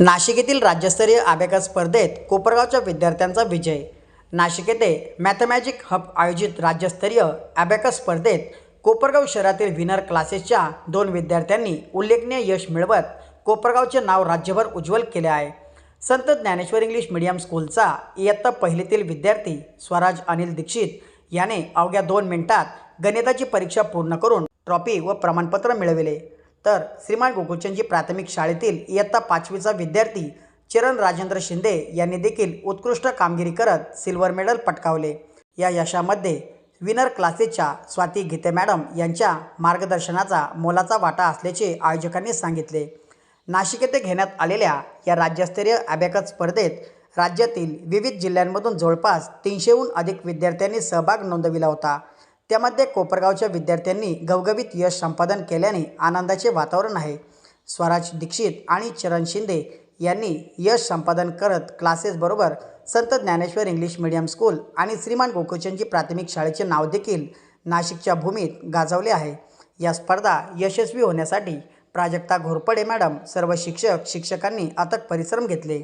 नाशिक येथील राज्यस्तरीय अबॅकस स्पर्धेत कोपरगावच्या विद्यार्थ्यांचा विजय. नाशिक येथे मॅथमॅजिक हब आयोजित राज्यस्तरीय अबॅकस स्पर्धेत कोपरगाव शहरातील विनर क्लासेसच्या दोन विद्यार्थ्यांनी उल्लेखनीय यश मिळवत कोपरगावचे नाव राज्यभर उज्ज्वल केले आहे. संत ज्ञानेश्वर इंग्लिश मीडियम स्कूलचा इयत्ता पहिलीतील विद्यार्थी स्वराज अनिल दीक्षित याने अवघ्या दोन मिनिटात गणिताची परीक्षा पूर्ण करून ट्रॉफी व प्रमाणपत्र मिळविले. तर श्रीमान गोकुळचंदजी प्राथमिक शाळेतील इयत्ता पाचवीचा विद्यार्थी चरण राजेंद्र शिंदे यांनी देखील उत्कृष्ट कामगिरी करत सिल्वर मेडल पटकावले. या यशामध्ये विनर क्लासेसच्या स्वाती गीते मॅडम यांच्या मार्गदर्शनाचा मोलाचा वाटा असल्याचे आयोजकांनी सांगितले. नाशिक येथे घेण्यात आलेल्या या राज्यस्तरीय अबॅकस स्पर्धेत राज्यातील विविध जिल्ह्यांमधून जवळपास तीनशेहून अधिक विद्यार्थ्यांनी सहभाग नोंदविला होता. त्यामध्ये कोपरगावच्या विद्यार्थ्यांनी गवगवीत यश संपादन केल्याने आनंदाचे वातावरण आहे. स्वराज दीक्षित आणि चरण शिंदे यांनी यश संपादन करत क्लासेसबरोबर संत ज्ञानेश्वर इंग्लिश मीडियम स्कूल आणि श्रीमान गोकुळचंदजी प्राथमिक शाळेचे नाव देखील नाशिकच्या भूमीत गाजवले आहे. या स्पर्धा यशस्वी होण्यासाठी प्राजक्ता घोरपडे मॅडम सर्व शिक्षक शिक्षकांनी अथक परिश्रम घेतले.